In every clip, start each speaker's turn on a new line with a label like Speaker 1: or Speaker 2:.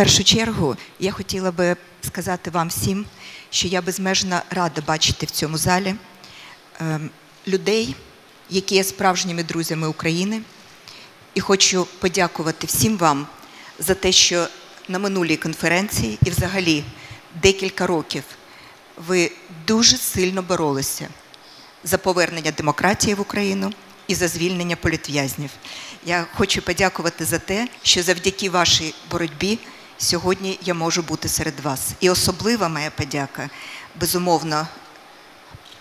Speaker 1: першу чергу я хотіла би сказати вам всім, що я безмежно рада бачити в цьому залі ем, людей, які є справжніми друзями України. І хочу подякувати всім вам за те, що на минулій конференції і взагалі декілька років ви дуже сильно боролися за повернення демократії в Україну і за звільнення політв'язнів. Я хочу подякувати за те, що завдяки вашій боротьбі сьогодні я можу бути серед вас. І особлива моя подяка, безумовно,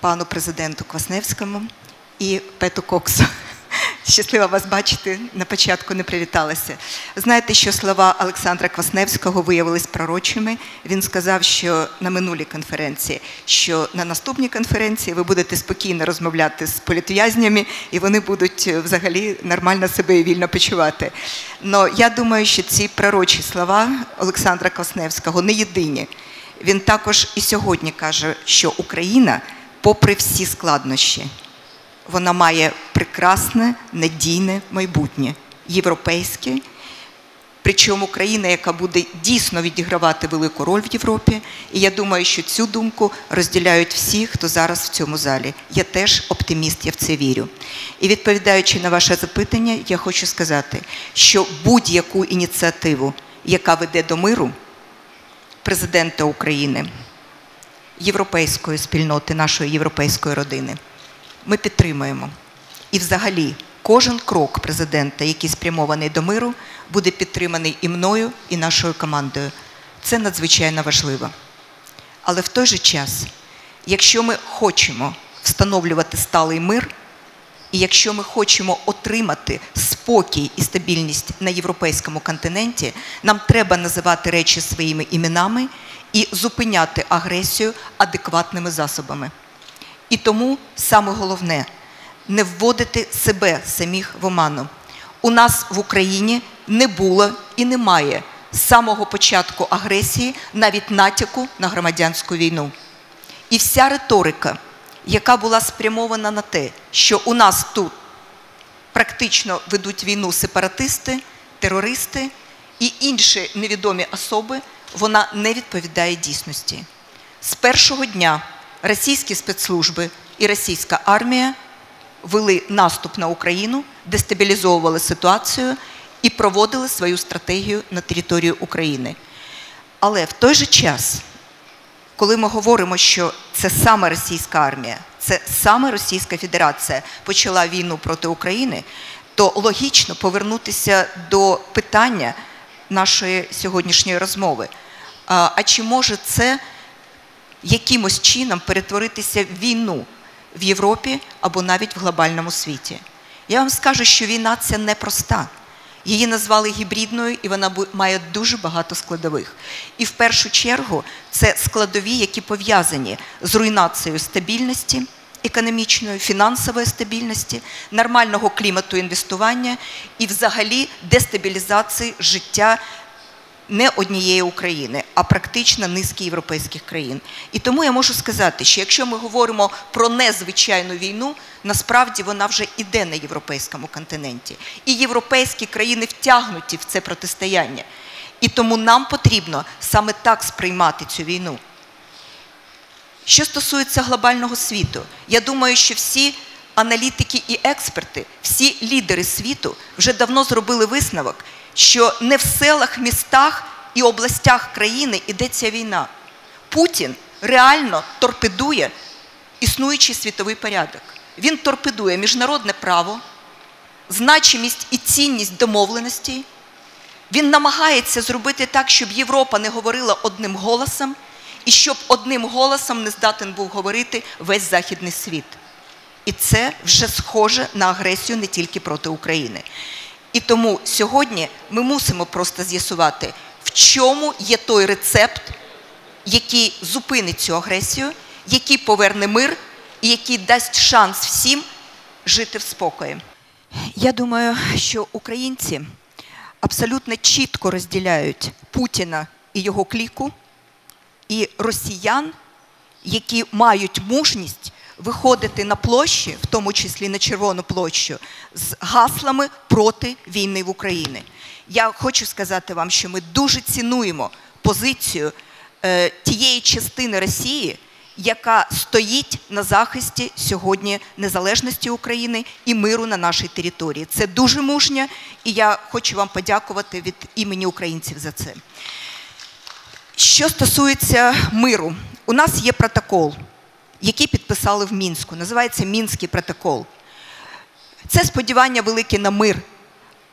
Speaker 1: пану президенту Квасневському і Пету Коксу. Щаслива вас бачити. На початку не привіталася. Знаєте, що слова Олександра Квасневського виявились пророчими. Він сказав, що на минулій конференції, що на наступній конференції ви будете спокійно розмовляти з політв'язнями, і вони будуть е, взагалі нормально себе і вільно почувати. Но я думаю, що ці пророчі слова Олександра Квасневського не єдині. Він також і сьогодні каже, що Україна, попри всі складнощі, вона має прекрасне, надійне майбутнє, європейське. Причому країна, яка буде дійсно відігравати велику роль в Європі. І я думаю, що цю думку розділяють всі, хто зараз в цьому залі. Я теж оптиміст, я в це вірю. І відповідаючи на ваше запитання, я хочу сказати, що будь-яку ініціативу, яка веде до миру, президента України, європейської спільноти, нашої європейської родини ми підтримуємо. І взагалі кожен крок президента, який спрямований до миру, буде підтриманий і мною, і нашою командою. Це надзвичайно важливо. Але в той же час, якщо ми хочемо встановлювати сталий мир, і якщо ми хочемо отримати спокій і стабільність на європейському континенті, нам треба називати речі своїми іменами і зупиняти агресію адекватними засобами. І тому саме головне не вводити себе самих в оману. У нас в Україні не було і немає з самого початку агресії навіть натяку на громадянську війну. І вся риторика, яка була спрямована на те, що у нас тут практично ведуть війну сепаратисти, терористи і інші невідомі особи, вона не відповідає дійсності. З першого дня російські спецслужби і російська армія вели наступ на Україну, дестабілізовували ситуацію і проводили свою стратегію на території України. Але в той же час, коли ми говоримо, що це саме російська армія, це саме Російська Федерація почала війну проти України, то логічно повернутися до питання нашої сьогоднішньої розмови. А чи може це якимось чином перетворитися в війну в Європі або навіть в глобальному світі. Я вам скажу, що війна це непроста. Її назвали гібридною, і вона має дуже багато складових. І в першу чергу це складові, які пов'язані з руйнацією стабільності економічної, фінансової стабільності, нормального клімату інвестування і, взагалі, дестабілізації життя не однієї України, а практично низки європейських країн. І тому я можу сказати, що якщо ми говоримо про незвичайну війну, насправді вона вже іде на європейському континенті. І європейські країни втягнуті в це протистояння. І тому нам потрібно саме так сприймати цю війну. Що стосується глобального світу, я думаю, що всі аналітики і експерти, всі лідери світу вже давно зробили висновок, що не в селах, містах і областях країни йдеться війна. Путін реально торпедує існуючий світовий порядок. Він торпедує міжнародне право, значимість і цінність домовленостей. Він намагається зробити так, щоб Європа не говорила одним голосом, і щоб одним голосом не здатен був говорити весь західний світ. І це вже схоже на агресію не тільки проти України. І тому сьогодні ми мусимо просто з'ясувати, в чому є той рецепт, який зупинить цю агресію, який поверне мир і який дасть шанс всім жити в спокої. Я думаю, що українці абсолютно чітко розділяють Путіна і його кліку, і росіян, які мають мужність виходити на площі, в тому числі на Червону площу, з гаслами проти війни в Україні. Я хочу сказати вам, що ми дуже цінуємо позицію е, тієї частини Росії, яка стоїть на захисті сьогодні незалежності України і миру на нашій території. Це дуже мужньо, і я хочу вам подякувати від імені українців за це. Що стосується миру, у нас є протокол, який підписали в Мінську. Називається Мінський протокол. Це сподівання велике на мир.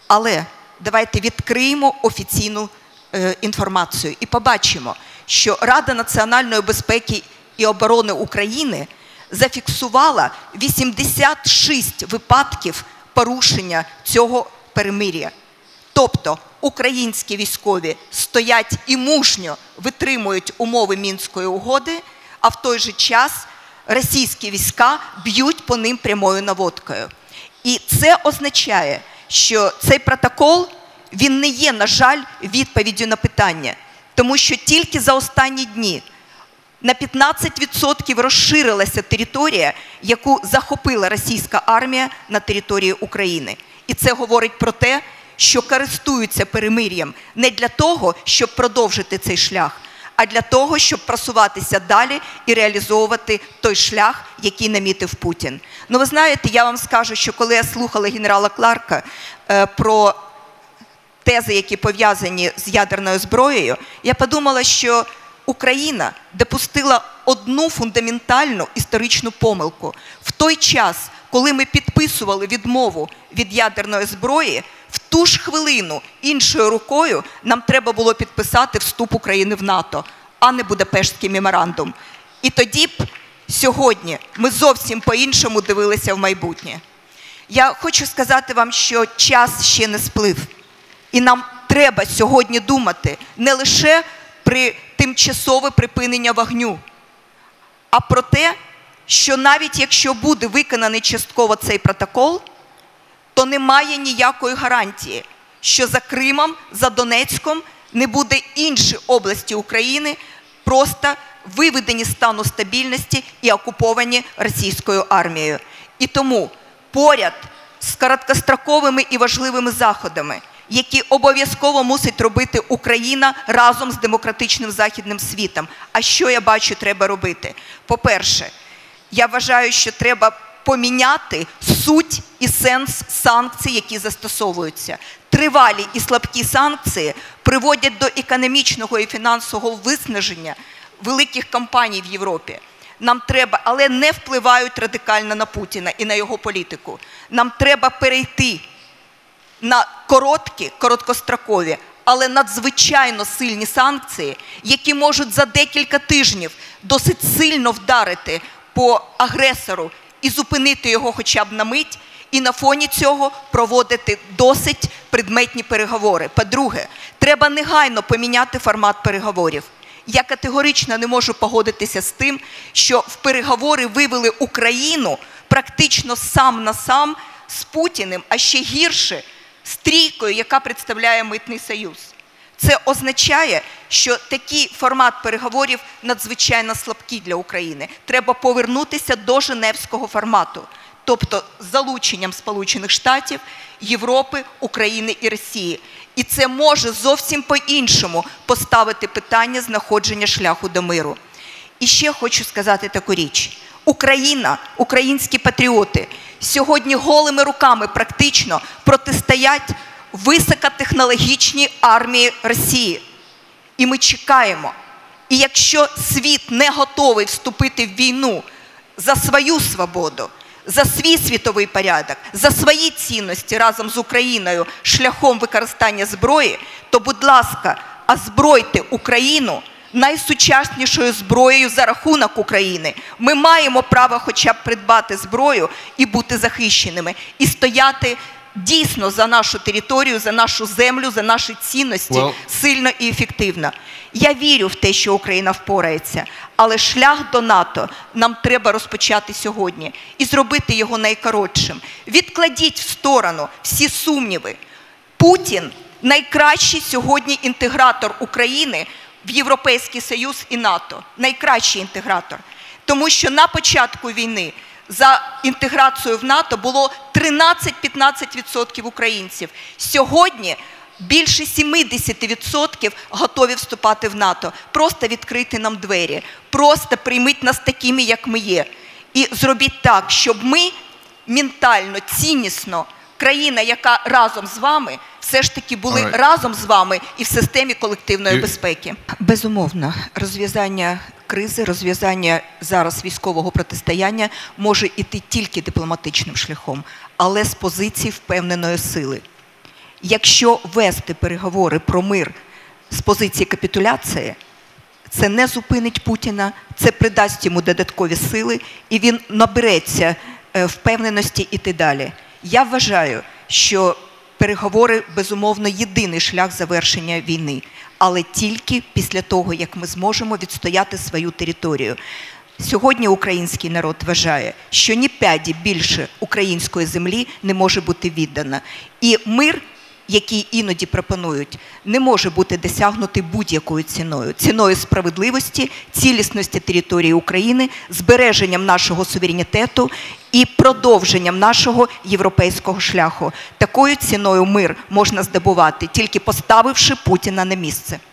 Speaker 1: Але давайте відкриємо офіційну е, інформацію і побачимо, що Рада національної безпеки і оборони України зафіксувала 86 випадків порушення цього перемир'я. Тобто українські військові стоять і мужньо витримують умови мінської угоди, а в той же час російські війська б'ють по ним прямою наводкою. І це означає, що цей протокол він не є, на жаль, відповіддю на питання, тому що тільки за останні дні на 15% розширилася територія, яку захопила російська армія на території України. І це говорить про те, що користуються перемир'ям не для того, щоб продовжити цей шлях, а для того, щоб просуватися далі і реалізовувати той шлях, який намітив Путін. Ну, ви знаєте, я вам скажу, що коли я слухала генерала Кларка е, про тези, які пов'язані з ядерною зброєю, я подумала, що Україна допустила одну фундаментальну історичну помилку в той час, коли ми підписували відмову від ядерної зброї. В ту ж хвилину іншою рукою нам треба було підписати вступ України в НАТО, а не Будапештський меморандум. І тоді б сьогодні ми зовсім по-іншому дивилися в майбутнє. Я хочу сказати вам, що час ще не сплив, і нам треба сьогодні думати не лише при тимчасове припинення вогню, а про те, що навіть якщо буде виконаний частково цей протокол, то немає ніякої гарантії, що за Кримом, за Донецьком не буде інші області України просто виведені стану стабільності і окуповані російською армією. І тому поряд з короткостроковими і важливими заходами, які обов'язково мусить робити Україна разом з демократичним західним світом. А що я бачу, треба робити? По-перше, я вважаю, що треба поміняти суть і сенс санкцій, які застосовуються. Тривалі і слабкі санкції приводять до економічного і фінансового виснаження великих компаній в Європі. Нам треба, але не впливають радикально на Путіна і на його політику. Нам треба перейти на короткі, короткострокові, але надзвичайно сильні санкції, які можуть за декілька тижнів досить сильно вдарити по агресору і зупинити його хоча б на мить, і на фоні цього проводити досить предметні переговори. По-друге, треба негайно поміняти формат переговорів. Я категорично не можу погодитися з тим, що в переговори вивели Україну практично сам на сам з Путіним, а ще гірше з трійкою, яка представляє митний союз. Це означає, що такий формат переговорів надзвичайно слабкий для України. Треба повернутися до Женевського формату, тобто з залученням Сполучених Штатів, Європи, України і Росії. І це може зовсім по-іншому поставити питання знаходження шляху до миру. І ще хочу сказати таку річ: Україна, українські патріоти сьогодні голими руками практично протистоять високотехнологічній армії Росії. І ми чекаємо. І якщо світ не готовий вступити в війну за свою свободу, за свій світовий порядок, за свої цінності разом з Україною шляхом використання зброї, то, будь ласка, озбройте Україну найсучаснішою зброєю за рахунок України. Ми маємо право, хоча б придбати зброю і бути захищеними, і стояти дійсно за нашу територію, за нашу землю, за наші цінності сильно і ефективно. Я вірю в те, що Україна впорається, але шлях до НАТО нам треба розпочати сьогодні і зробити його найкоротшим. Відкладіть в сторону всі сумніви. Путін найкращий сьогодні інтегратор України в Європейський Союз і НАТО. Найкращий інтегратор. Тому що на початку війни за інтеграцію в НАТО було 13-15% українців. Сьогодні більше 70% готові вступати в НАТО. Просто відкрити нам двері, просто прийміть нас такими, як ми є. І зробіть так, щоб ми ментально, ціннісно, країна, яка разом з вами, все ж таки були
Speaker 2: Alright.
Speaker 1: разом з вами і в системі колективної
Speaker 2: І-
Speaker 1: безпеки. Безумовно, розв'язання кризи, розв'язання зараз військового протистояння може іти тільки дипломатичним шляхом, але з позиції впевненої сили. Якщо вести переговори про мир з позиції капітуляції, це не зупинить Путіна, це придасть йому додаткові сили, і він набереться е, впевненості іти далі. Я вважаю, що переговори безумовно єдиний шлях завершення війни, але тільки після того, як ми зможемо відстояти свою територію. Сьогодні український народ вважає, що ні п'яді більше української землі не може бути віддана. І мир який іноді пропонують, не може бути досягнутий будь-якою ціною ціною справедливості, цілісності території України, збереженням нашого суверенітету і продовженням нашого європейського шляху. Такою ціною мир можна здобувати, тільки поставивши Путіна на місце.